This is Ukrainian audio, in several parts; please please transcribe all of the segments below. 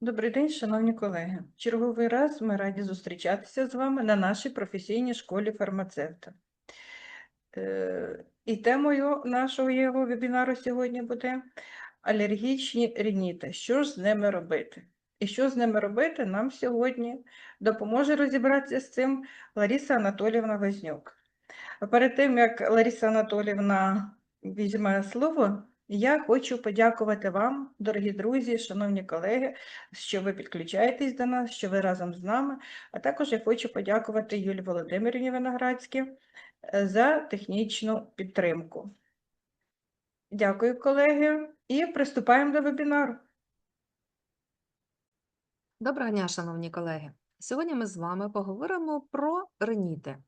Добрий день, шановні колеги. Черговий раз ми раді зустрічатися з вами на нашій професійній школі фармацевта. Е, І темою нашого його вебінару сьогодні буде алергічні рініти. Що ж з ними робити? І що з ними робити, нам сьогодні допоможе розібратися з цим Лариса Анатоліївна Вознюк. Перед тим, як Лариса Анатоліївна візьме слово, я хочу подякувати вам, дорогі друзі, шановні колеги, що ви підключаєтесь до нас, що ви разом з нами. А також я хочу подякувати Юлії Володимирівні Виноградській е, за технічну підтримку. Дякую, колеги, і приступаємо до вебінару. Доброго дня, шановні колеги. Сьогодні ми з вами поговоримо про реніти,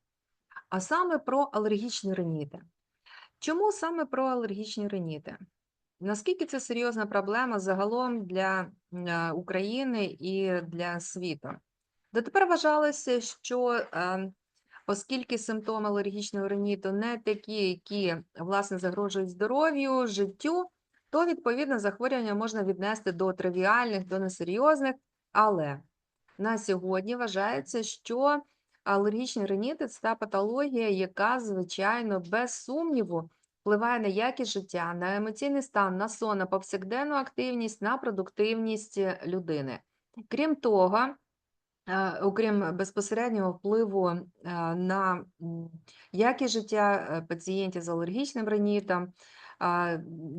а саме про алергічні реніти. Чому саме про алергічні реніти? Наскільки це серйозна проблема загалом для е, України і для світу? Дотепер вважалося, що е, оскільки симптоми алергічного риніту не такі, які власне загрожують здоров'ю, життю, то відповідно захворювання можна віднести до тривіальних, до несерйозних. Але на сьогодні вважається, що алергічний ринітит це та патологія, яка, звичайно, без сумніву впливає на якість життя, на емоційний стан, на сон, на повсякденну активність, на продуктивність е, людини. Крім того, е, окрім безпосереднього впливу е, на якість життя пацієнтів з алергічним ринітом,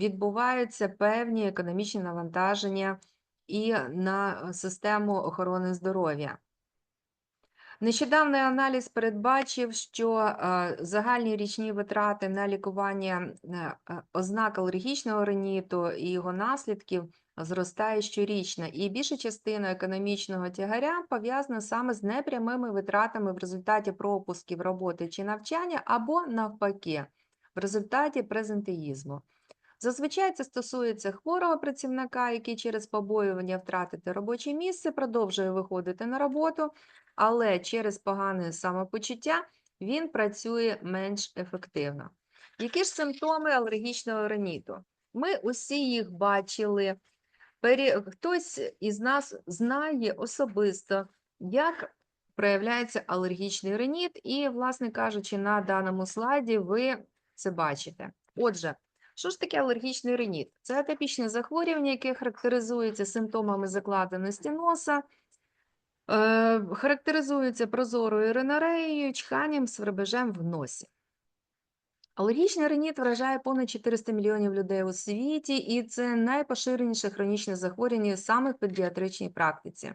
відбуваються певні економічні навантаження і на систему охорони здоров'я. Нещодавний аналіз передбачив, що е, загальні річні витрати на лікування е, е, ознак алергічного риніту і його наслідків зростає щорічно, і більша частина економічного тягаря пов'язана саме з непрямими витратами в результаті пропусків роботи чи навчання, або навпаки, в результаті презентеїзму. Зазвичай це стосується хворого працівника, який через побоювання втратити робоче місце продовжує виходити на роботу, але через погане самопочуття він працює менш ефективно. Які ж симптоми алергічного риніту? Ми усі їх бачили. Хтось із нас знає особисто, як проявляється алергічний риніт, і, власне кажучи, на даному слайді ви це бачите. Отже, що ж таке алергічний риніт? Це атипічне захворювання, яке характеризується симптомами закладеності носа, е, характеризується прозорою ринореєю, чханням, свербежем в носі. Алергічний риніт вражає понад 400 мільйонів людей у світі, і це найпоширеніше хронічне захворювання саме в педіатричній практиці.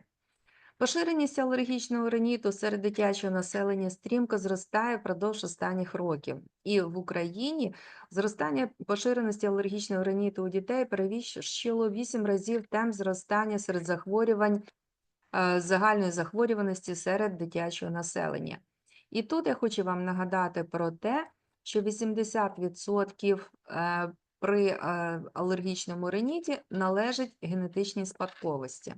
Поширеність алергічного риніту серед дитячого населення стрімко зростає впродовж останніх років. І в Україні зростання поширеності алергічного риніту у дітей перевищило 8 разів темп зростання серед захворювань загальної захворюваності серед дитячого населення. І тут я хочу вам нагадати про те, що 80% е, при е, алергічному риніті належить генетичній спадковості.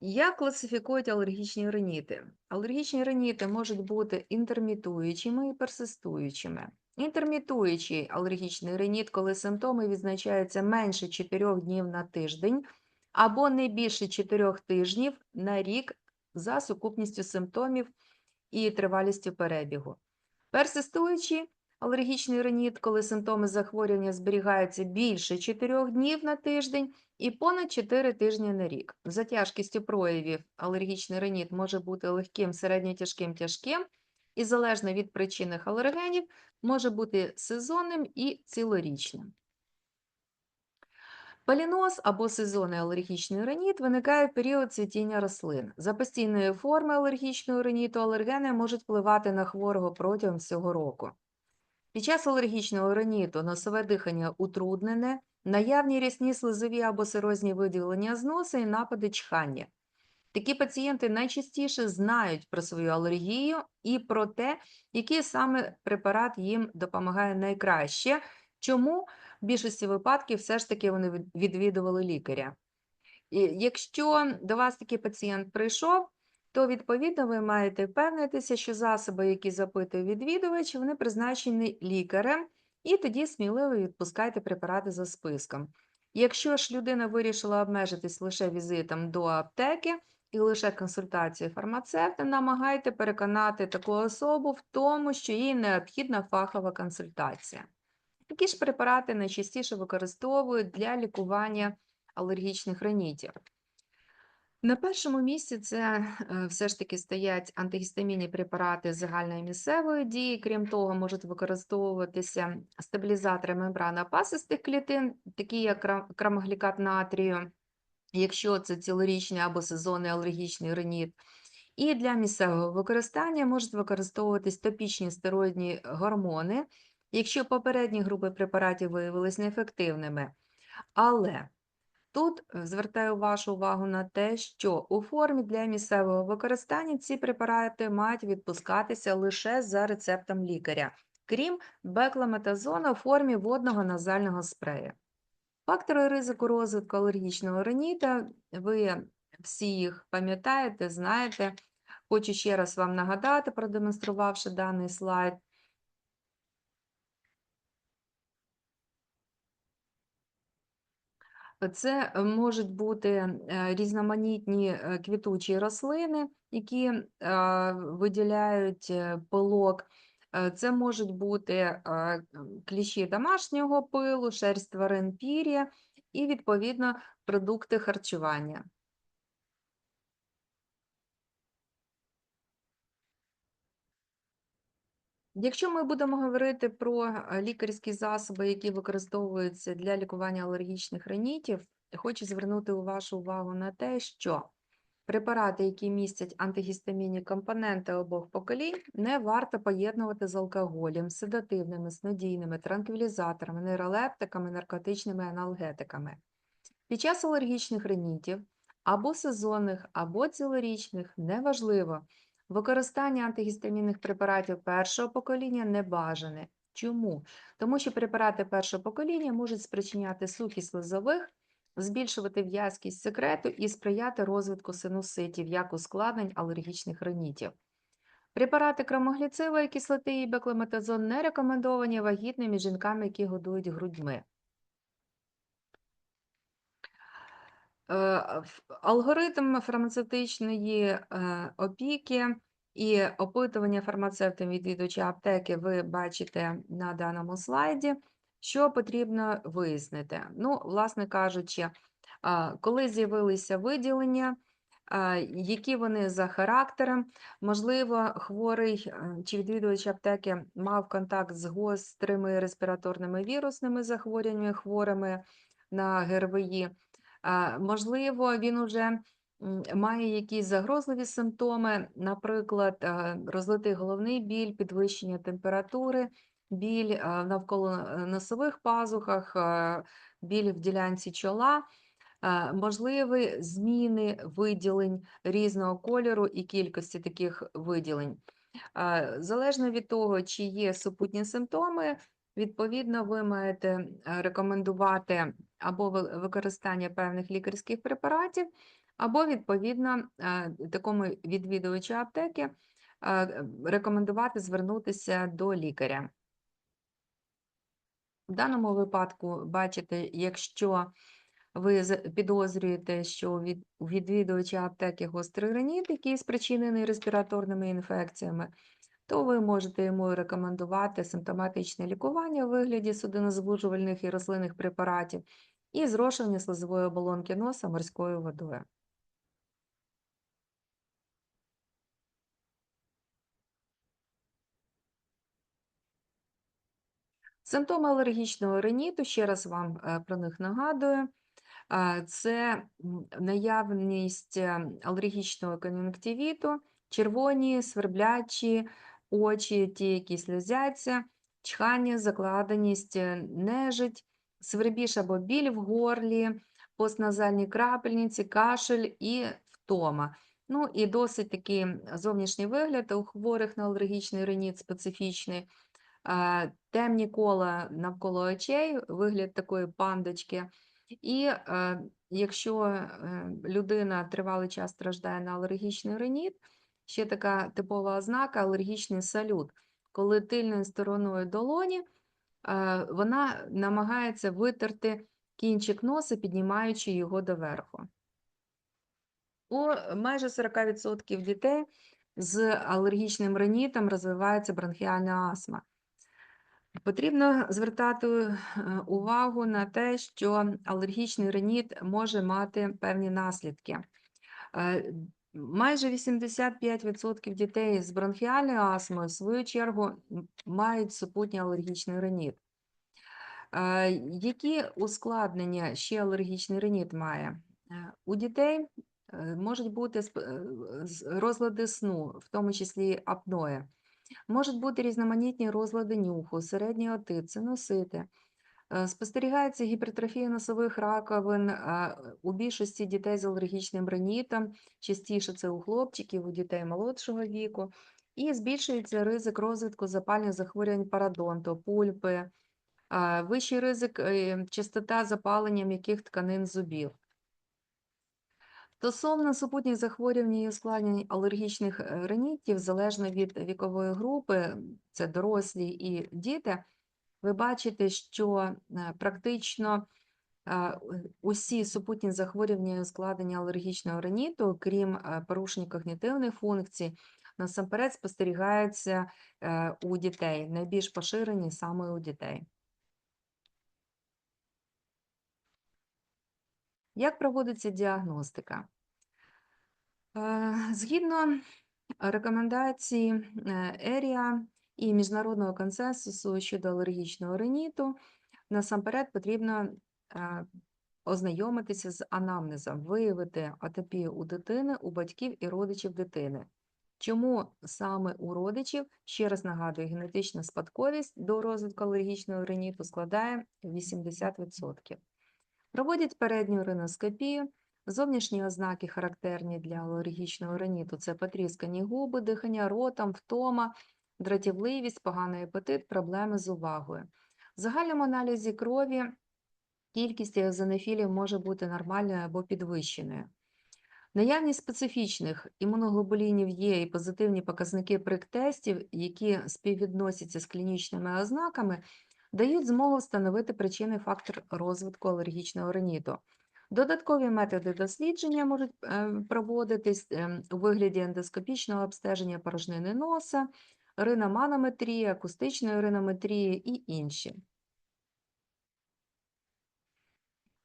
Як класифікують алергічні риніти? Алергічні риніти можуть бути інтермітуючими і персистуючими. Інтермітуючий алергічний риніт, коли симптоми відзначаються менше 4 днів на тиждень або не більше 4 тижнів на рік за сукупністю симптомів і тривалістю перебігу. Персистуючий алергічний риніт, коли симптоми захворювання зберігаються більше 4 днів на тиждень і понад 4 тижні на рік. За тяжкістю проявів алергічний риніт може бути легким, середньотяжким, тяжким і залежно від причинних алергенів може бути сезонним і цілорічним. Поліноз або сезонний алергічний реніт виникає в період цвітіння рослин. За постійної форми алергічного реніту алергени можуть впливати на хворого протягом всього року. Під час алергічного реніту носове дихання утруднене, наявні рясні слизові або сирозні виділення з носа і напади чхання. Такі пацієнти найчастіше знають про свою алергію і про те, який саме препарат їм допомагає найкраще, чому в більшості випадків все ж таки вони відвідували лікаря. І якщо до вас такий пацієнт прийшов, то відповідно ви маєте впевнитися, що засоби, які запитує відвідувач, вони призначені лікарем, і тоді сміливо відпускайте препарати за списком. Якщо ж людина вирішила обмежитись лише візитом до аптеки і лише консультацією фармацевта, намагайте переконати таку особу в тому, що їй необхідна фахова консультація. Такі ж препарати найчастіше використовують для лікування алергічних ринітів. На першому місці це е, все ж таки стоять антигістамінні препарати загальної місцевої дії. Крім того, можуть використовуватися стабілізатори мембранопасистих клітин, такі як кра- крамоглікат натрію, якщо це цілорічний або сезонний алергічний риніт. І для місцевого використання можуть використовуватись топічні стероїдні гормони, якщо попередні групи препаратів виявилися неефективними. Але Тут е, звертаю вашу увагу на те, що у формі для місцевого використання ці препарати мають відпускатися лише за рецептом лікаря, крім бекламетазону у формі водного назального спрею. Фактори ризику розвитку алергічного риніта, ви всі їх пам'ятаєте, знаєте. Хочу ще раз вам нагадати, продемонструвавши даний слайд. Це можуть бути е, різноманітні е, квітучі рослини, які е, виділяють пилок. Це можуть бути кліщі домашнього пилу, шерсть тварин пір'я і, відповідно, продукти харчування. Якщо ми будемо говорити про е, лікарські засоби, які використовуються для лікування алергічних ринітів, хочу звернути вашу увагу на те, що препарати, які містять антигістамінні компоненти обох поколінь, не варто поєднувати з алкоголем, седативними, снодійними, транквілізаторами, нейролептиками, наркотичними аналгетиками. Під час алергічних ринітів або сезонних, або цілорічних, неважливо, Використання антигістамінних препаратів першого покоління не бажане. Чому? Тому що препарати першого покоління можуть спричиняти сухість слизових, збільшувати в'язкість секрету і сприяти розвитку синуситів як ускладнень алергічних ринітів. Препарати кромогліцевої кислоти і бекламетазон не рекомендовані вагітним і жінкам, які годують грудьми. Е, ф- Алгоритм фармацевтичної е, опіки і опитування фармацевтом відвідувача аптеки ви бачите на даному слайді. Що потрібно вияснити? Ну, власне кажучи, коли з'явилися виділення, які вони за характером, можливо, хворий е, чи відвідувач аптеки мав контакт з гострими респіраторними вірусними захворюваннями, хворими на ГРВІ. Можливо, він уже має якісь загрозливі симптоми, наприклад, розлитий головний біль, підвищення температури, біль навколо е, носових пазухах, біль в ділянці чола, можливі зміни виділень різного кольору і кількості таких виділень. Залежно від того, чи є супутні симптоми, відповідно, ви маєте е, рекомендувати або використання певних лікарських препаратів, або, відповідно, е, такому відвідувачу аптеки е, рекомендувати звернутися до лікаря. В даному випадку, бачите, якщо ви підозрюєте, що від- відвідувача аптеки гострий реніт, який спричинений респіраторними інфекціями, то ви можете йому рекомендувати симптоматичне лікування у вигляді судинозвужувальних і рослинних препаратів і зрошування слизової оболонки носа морською водою. Симптоми алергічного риніту, ще раз вам е, про них нагадую. Е, Це наявність е, алергічного кон'юнктивіту, червоні, сверблячі очі, ті, які сльозяться, чхання, закладеність, е, нежить, свербіж або біль в горлі, постназальні крапельниці, кашель і втома. Ну і досить такий зовнішній вигляд у хворих на алергічний риніт специфічний. Темні кола навколо очей, вигляд такої пандочки. І е, якщо е, людина тривалий час страждає на алергічний риніт, ще така типова ознака алергічний салют, коли тильною стороною долоні е, вона намагається витерти кінчик носа, піднімаючи його доверху. У майже 40% дітей з алергічним ринітом розвивається бронхіальна астма. Потрібно звертати е, увагу на те, що алергічний риніт може мати певні наслідки. Майже 85% дітей з бронхіальною астмою, в свою чергу, мають супутній алергічний риніт. Е, Які ускладнення ще алергічний риніт має? Е, У дітей е, можуть бути розлади сну, в тому числі апноє. Можуть бути різноманітні розлади нюху, середній отит, синусити. Е, Спостерігається гіпертрофія носових раковин е, у більшості дітей з алергічним ринітом, частіше це у хлопчиків, у дітей молодшого віку, і збільшується ризик розвитку запальних захворювань парадонту, пульпи, вищий ризик е, частота запалення м'яких тканин зубів. Стосовно супутніх захворювань і ускладнень алергічних е, ринітів, залежно від вікової групи, це дорослі і діти, ви бачите, що е, практично е, усі супутні захворювання і ускладнення алергічного риніту, крім е, порушень когнітивних функцій, насамперед спостерігаються у дітей, найбільш поширені саме у дітей. Як проводиться діагностика? Згідно рекомендацій е, ЕРІА і міжнародного консенсусу щодо алергічного риніту, насамперед потрібно ознайомитися з анамнезом, виявити атопію у дитини, у батьків і родичів дитини. Чому саме у родичів, ще раз нагадую, генетична спадковість до розвитку алергічного риніту складає 80%. Проводять передню риноскопію. Зовнішні ознаки характерні для алергічного риніту – це потріскані губи, дихання ротом, втома, дратівливість, поганий апетит, проблеми з увагою. В загальному аналізі крові кількість еозинофілів може бути нормальною або підвищеною. Наявність специфічних імуноглобулінів є і позитивні показники прик-тестів, які співвідносяться з клінічними ознаками, дають змогу встановити причинний фактор розвитку алергічного риніту. Додаткові методи дослідження можуть е, проводитись е, у вигляді ендоскопічного обстеження порожнини носа, риноманометрії, акустичної ринометрії і інші.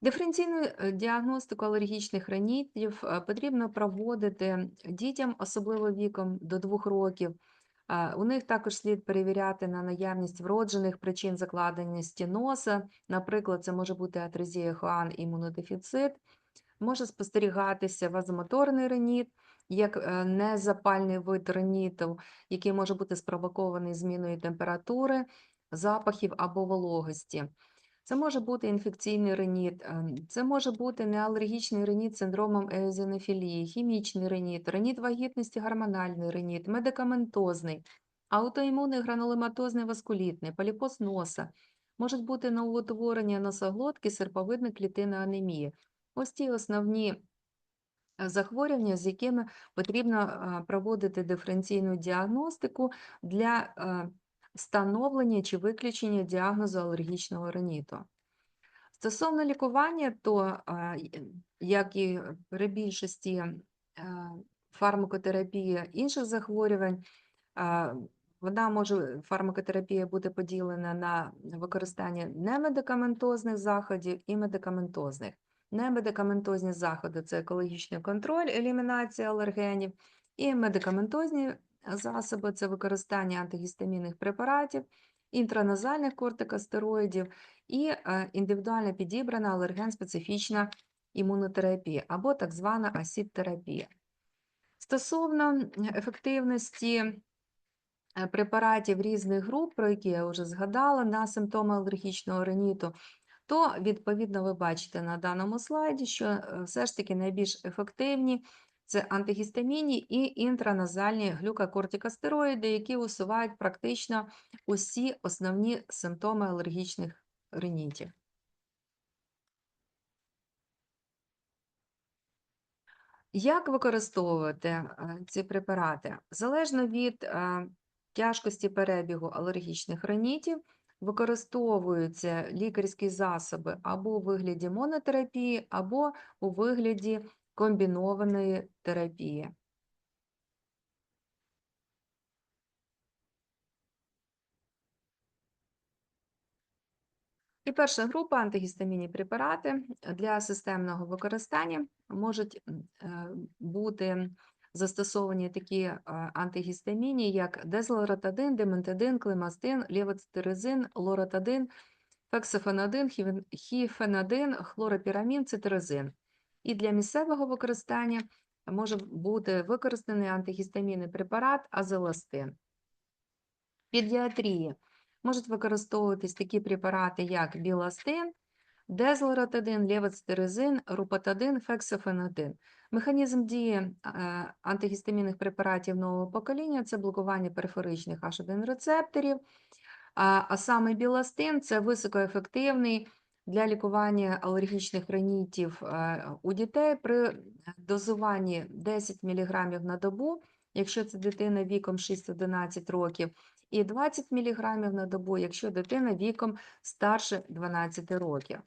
Диференційну е, діагностику алергічних ринітів е, потрібно проводити дітям, особливо віком до 2 років. Е, У них також слід перевіряти на наявність вроджених причин закладеності носа. Наприклад, це може бути атрезія Хуан, імунодефіцит. Може спостерігатися вазомоторний риніт, як е, незапальний вид риніту, який може бути спровокований зміною температури, запахів або вологості. Це може бути інфекційний реніт, ем, це може бути неалергічний реніт з синдромом еозинофілії, хімічний реніт, реніт вагітності, гормональний реніт, медикаментозний, аутоімунний гранулематозний васкулітний, поліпоз носа. Можуть бути новоутворення носоглотки, серповидна клітина анемії. Ось ті основні е, захворювання, з якими потрібно проводити диференційну діагностику для встановлення чи виключення діагнозу алергічного риніту. Стосовно лікування, то, як і при більшості фармакотерапії інших захворювань, вона може фармакотерапія бути поділена на використання немедикаментозних заходів і медикаментозних. Немедикаментозні заходи це екологічний контроль, елімінація алергенів, і медикаментозні засоби це використання антигістамінних препаратів, інтраназальних кортикостероїдів і е, індивідуально підібрана алерген-специфічна імунотерапія або так звана асід-терапія. Стосовно ефективності е, препаратів різних груп, про які я вже згадала, на симптоми алергічного риніту, то відповідно ви бачите на даному слайді, що е, все ж таки найбільш ефективні це антигістамінні і інтраназальні глюкокортикостероїди, які усувають практично усі основні симптоми алергічних ринітів. Як використовувати е, ці препарати? Залежно від е, тяжкості перебігу алергічних ринітів, використовуються лікарські засоби або у вигляді монотерапії, або у вигляді комбінованої терапії. І перша група антигістамінні препарати для системного використання можуть е, бути застосовані такі е, антигістаміні, як дезлоратадин, дементадин, клемастин, левоцитиризин, лоратадин, фексофенадин, хіфенадин, хлоропірамін, цитеризин. І для місцевого використання може бути використаний антигістамінний препарат азеластин. Педіатрії можуть використовуватись такі препарати, як біластин, дезлоратадин, левоцитиризин, рупатадин, фексофенадин. Механізм дії антигістамінних препаратів нового покоління це блокування периферичних H1 рецепторів, а, саме біластин це високоефективний для лікування алергічних ринітів е, у дітей при дозуванні 10 мг на добу, якщо це дитина віком 6-11 років, і 20 мг на добу, якщо дитина віком старше 12 років.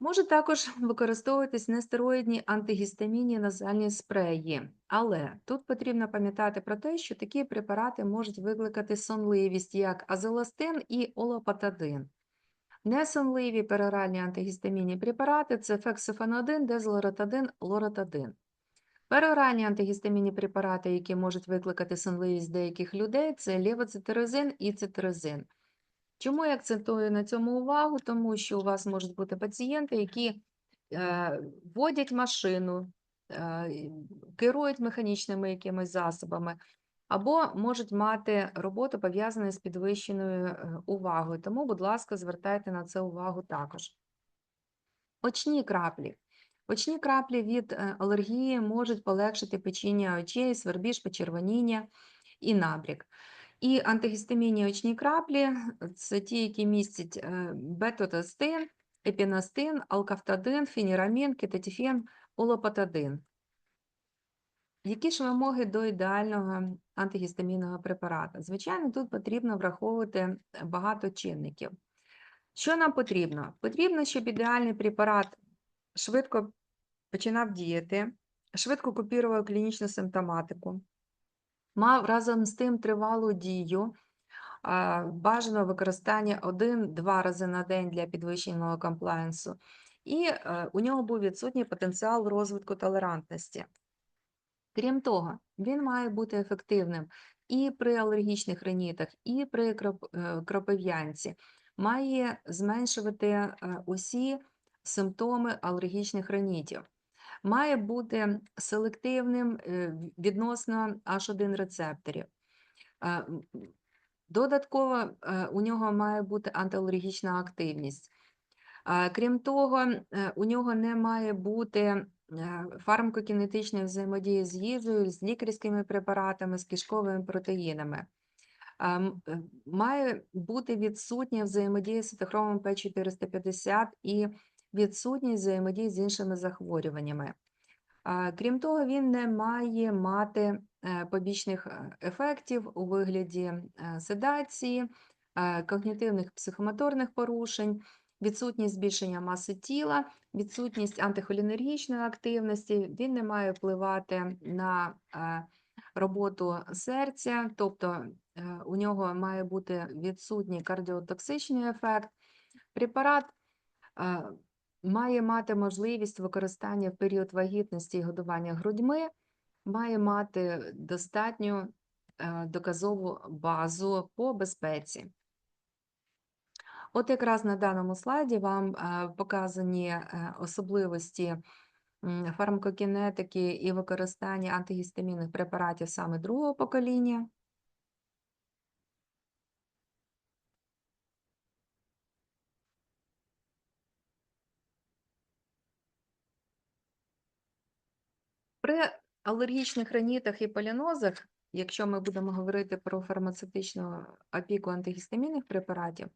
Можуть також використовуватись нестероїдні антигістамінні назальні спреї, але тут потрібно пам'ятати про те, що такі препарати можуть викликати сонливість, як азеластин і олопатадин. Несонливі пероральні антигістамінні препарати це фексофенадин, дезлоратадин, лоратадин. Пероральні антигістамінні препарати, які можуть викликати сонливість деяких людей, це левоцитиризин і цитризин. Чому я акцентую на цьому увагу? Тому що у вас можуть бути пацієнти, які е, водять машину, е, керують механічними якимись засобами, або можуть мати роботу пов'язану з підвищеною е, увагою. Тому, будь ласка, звертайте на це увагу також. Очні краплі. Очні краплі від алергії можуть полегшити печіння очей, свербіж, почервоніння і набряк. І антигістамінні очні краплі це ті, які містять е, бетотестин, епінастин, алкафтадин, фенірамін, кетатіфен, олопатадин. Які ж вимоги до ідеального антигістамінного препарата? Звичайно, тут потрібно враховувати багато чинників. Що нам потрібно? Потрібно, щоб ідеальний препарат швидко починав діяти, швидко копірував клінічну симптоматику, мав разом з тим тривалу дію, бажано використання 1-2 рази на день для підвищеного комплаєнсу, і е, у нього був відсутній потенціал розвитку толерантності. Крім того, він має бути ефективним і при алергічних ринітах, і при е, кропив'янці, має зменшувати е, усі симптоми алергічних ринітів, має бути селективним е, відносно H1 рецепторів. Е, Додатково е, у нього має бути антиалергічна активність. Крім того, у нього не має бути фармакокінетичної взаємодії з їжею, з лікарськими препаратами, з кишковими протеїнами. Має бути відсутня взаємодія з цитохромом П450 і відсутність взаємодії з іншими захворюваннями. Крім того, він не має мати е, побічних е, ефектів у вигляді е, седації, когнітивних психомоторних порушень, відсутність збільшення маси тіла, відсутність антихолінергічної активності. Він не має впливати на роботу серця, тобто у нього має бути відсутній кардіотоксичний ефект. Препарат має мати можливість використання в період вагітності і годування грудьми, має мати достатню е, доказову базу по безпеці. От якраз на даному слайді вам е, показані е, особливості фармакокінетики і використання антигістамінних препаратів саме другого покоління. При алергічних ринітах і полінозах, якщо ми будемо говорити про фармацевтичну опіку антигістамінних препаратів,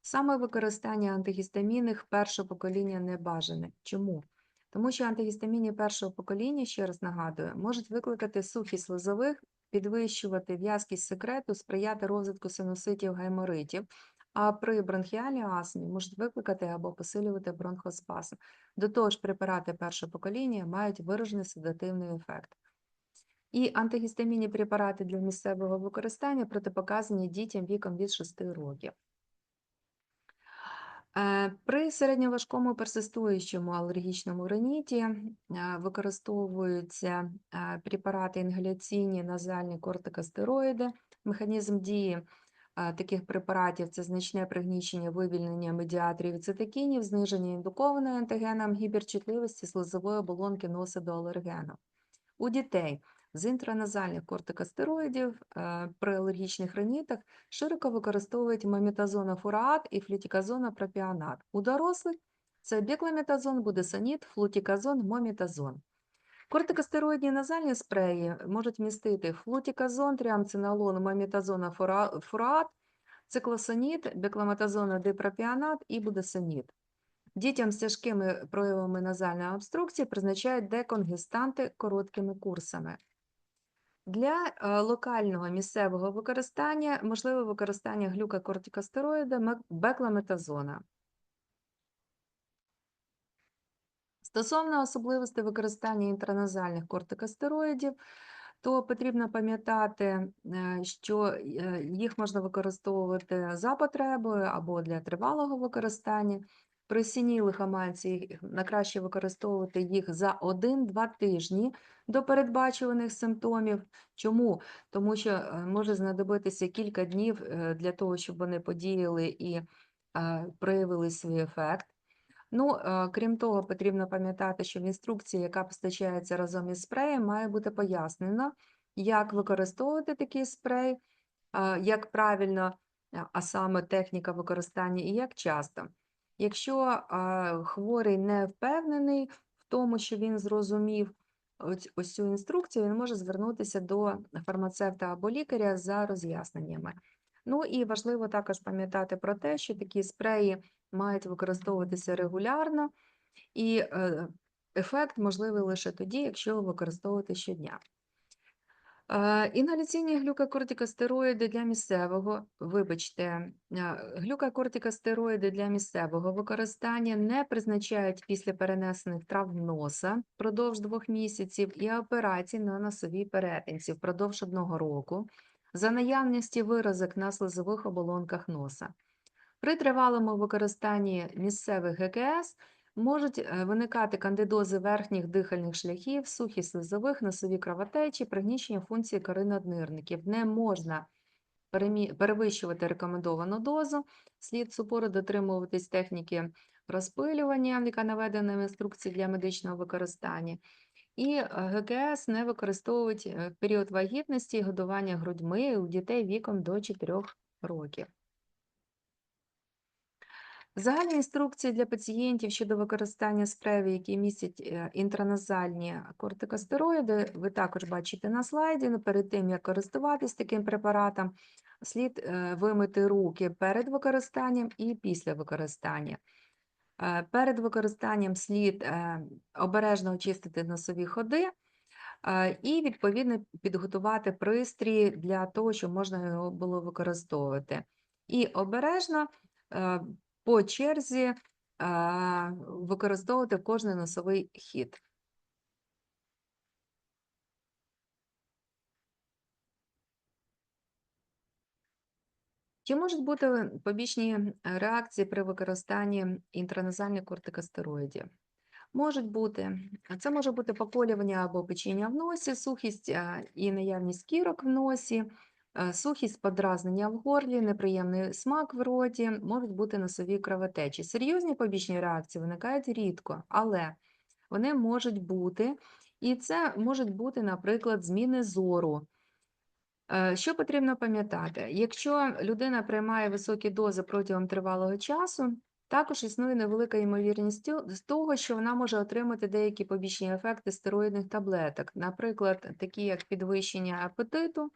саме використання антигістамінних першого покоління не бажане. Чому? Тому що антигістамінні першого покоління, ще раз нагадую, можуть викликати сухість слизових, підвищувати в'язкість секрету, сприяти розвитку синуситів гайморитів, а при бронхіальній астмі можуть викликати або посилювати бронхоспазм. До того ж, препарати першого покоління мають виражений седативний ефект. І антигістамінні препарати для місцевого використання протипоказані дітям віком від 6 років. Е, При середньоважкому персистуючому алергічному риніті е, використовуються е, препарати інгаляційні назальні кортикостероїди. Механізм дії таких препаратів це значне пригнічення вивільнення медіаторів і цитокінів, зниження індукованої антигеном гіперчутливості слизової оболонки носа до алергену. У дітей з інтраназальних кортикостероїдів е, при алергічних ринітах широко використовують мемітазонофураат і флютиказонопропіонат. У дорослих це бікламетазон, будесонід, флутиказон, момітазон. Кортикостероїдні назальні спреї можуть містити флутиказон, тріамциналон, мемітазонофураат, циклосонід, бекламетазонодипропіонат і будесонід. Дітям з тяжкими проявами назальної обструкції призначають деконгестанти короткими курсами. Для е, локального місцевого використання можливе використання глюкокортикостероїда бекламетазона. Стосовно особливостей використання інтраназальних кортикостероїдів, то потрібно пам'ятати, е, що е, їх можна використовувати за потребою або для тривалого використання. При сіній лихоманці їх- на краще використовувати їх за 1-2 тижні до передбачуваних симптомів. Чому? Тому що е, може знадобитися кілька днів для того, щоб вони подіяли і проявили свій ефект. Ну, е, крім того, потрібно пам'ятати, що в інструкції, яка постачається разом із спреєм, має бути пояснено, як використовувати такий спрей, як правильно, а саме техніка використання і як часто. Якщо хворий не впевнений в тому, що він зрозумів ось цю інструкцію, він може звернутися до фармацевта або лікаря за роз'ясненнями. Ну і важливо також пам'ятати про те, що такі спреї мають використовуватися регулярно, і е, ефект можливий лише тоді, якщо використовувати щодня. Е, Інгаляційні глюкокортикостероїди для місцевого, вибачте, е, глюкокортикостероїди для місцевого використання не призначають після перенесених травм носа впродовж двох місяців і операцій на носовій перетинці впродовж одного року за наявності виразок на слизових оболонках носа. При тривалому використанні місцевих ГКС можуть е, виникати кандидози верхніх дихальних шляхів, сухі слизових, носові кровотечі, пригнічення функції кори наднирників. Не можна перевищувати рекомендовану дозу, слід суворо дотримуватись техніки розпилювання, яка наведена в інструкції для медичного використання. І е, ГКС не використовують е, період вагітності і годування грудьми у дітей віком до 4 років. Загальні інструкції для пацієнтів щодо використання спреїв, які містять е, інтраназальні кортикостероїди, ви також бачите на слайді. Ну, Перед тим, як користуватись таким препаратом, слід е, вимити руки перед використанням і після використання. Е, Перед використанням слід обережно очистити носові ходи і, відповідно, підготувати пристрій для того, щоб можна його було використовувати. І обережно по черзі е, використовувати кожний носовий хід. Чи можуть бути побічні реакції при використанні інтраназальних кортикостероїдів? Можуть бути. Це може бути поколювання або печіння в носі, сухість е, і наявність кірок в носі, сухість подразнення в горлі, неприємний смак в роті, можуть бути носові кровотечі. Серйозні побічні реакції виникають рідко, але вони можуть бути, і це можуть бути, наприклад, зміни зору. Е, Що потрібно пам'ятати? Якщо людина приймає високі дози протягом тривалого часу, також існує невелика ймовірність з того, що вона може отримати деякі побічні ефекти стероїдних таблеток, наприклад, такі як підвищення апетиту,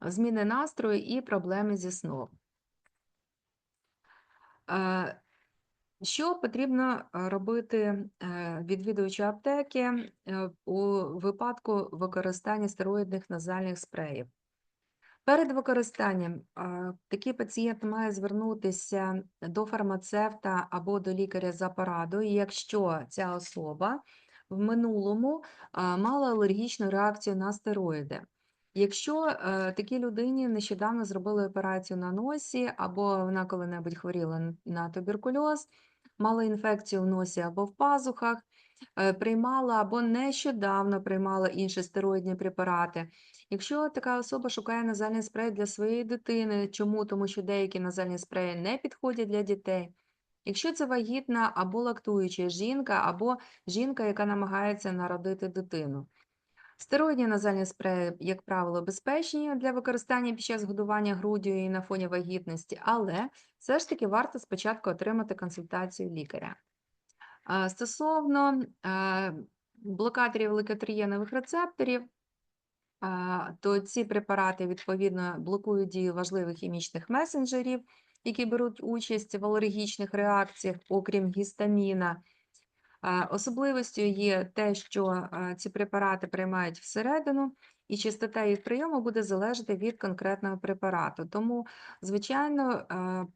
зміни настрою і проблеми зі сном. Е, Що потрібно е, робити е, відвідувачу аптеки у випадку використання стероїдних назальних спреїв? Перед використанням такий пацієнт має звернутися до фармацевта або до лікаря за порадою, якщо ця особа в минулому мала алергічну реакцію на стероїди. Якщо е, такій людині нещодавно зробили операцію на носі, або вона коли-небудь хворіла на туберкульоз, мала інфекцію в носі або в пазухах, е, приймала або нещодавно приймала інші стероїдні препарати. Якщо така особа шукає назальний спрей для своєї дитини, чому? Тому що деякі назальні спреї не підходять для дітей. Якщо це вагітна або лактуюча жінка, або жінка, яка намагається народити дитину. Стероїдні назальні спреї, як правило, безпечні для використання під час годування груддю і на фоні вагітності, але все ж таки варто спочатку отримати консультацію лікаря. Стосовно блокаторів лейкотрієнових рецепторів, то ці препарати відповідно блокують дію важливих хімічних месенджерів, які беруть участь в алергічних реакціях, окрім гістаміна. Особливістю є те, що ці препарати приймають всередину, і частота їх прийому буде залежати від конкретного препарату. Тому, звичайно,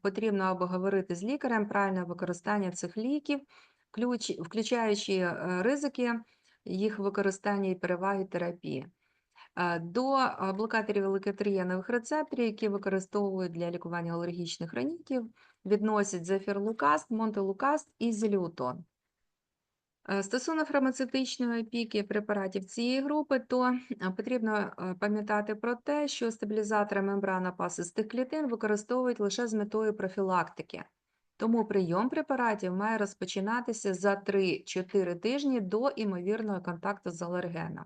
потрібно обговорити з лікарем правильне використання цих ліків, включаючи е, ризики їх використання і переваги терапії. До блокаторів лейкотрієнових рецепторів, які використовують для лікування алергічних ранітів, відносять зефірлукаст, монтелукаст і зелютон. Е, Стосовно фармацевтичної опіки препаратів цієї групи, то е, потрібно е, пам'ятати про те, що стабілізатори мембрана пасистих клітин використовують лише з метою профілактики. Тому прийом препаратів має розпочинатися за 3-4 тижні до імовірного контакту з алергеном.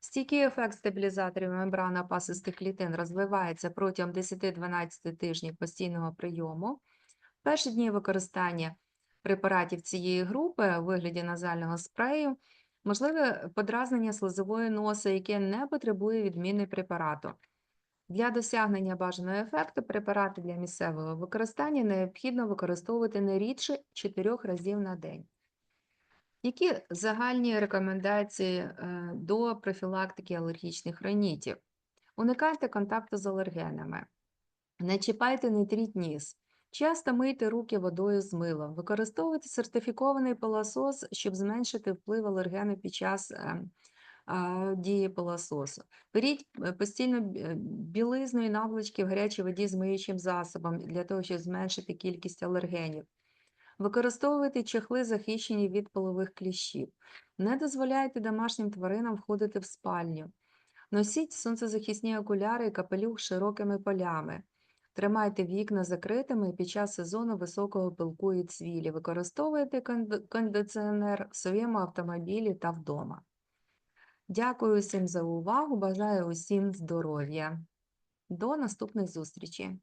Стійкий ефект стабілізаторів мембрана пасистих клітин розвивається протягом 10-12 тижнів постійного прийому. Перші дні використання препаратів цієї групи у вигляді назального спрею можливе подразнення слизової носа, яке не потребує відміни препарату. Для досягнення бажаного ефекту препарати для місцевого використання необхідно використовувати не рідше 4 разів на день. Які загальні рекомендації е, до профілактики алергічних ранітів? Уникайте контакту з алергенами. Не чіпайте, не тріть ніс. Часто мийте руки водою з милом. Використовуйте сертифікований пилосос, щоб зменшити вплив алергену під час е, а, дії пилососу. Беріть е, постійно е, білизну і наволочки в гарячій воді з миючим засобом для того, щоб зменшити кількість алергенів. Використовуйте чехли, захищені від полових кліщів. Не дозволяйте домашнім тваринам входити в спальню. Носіть сонцезахисні окуляри і капелюх широкими полями. Тримайте вікна закритими під час сезону високого пилку і цвілі. Використовуйте кондиціонер в своєму автомобілі та вдома. Дякую всім за увагу. Бажаю усім здоров'я. До наступних зустрічей.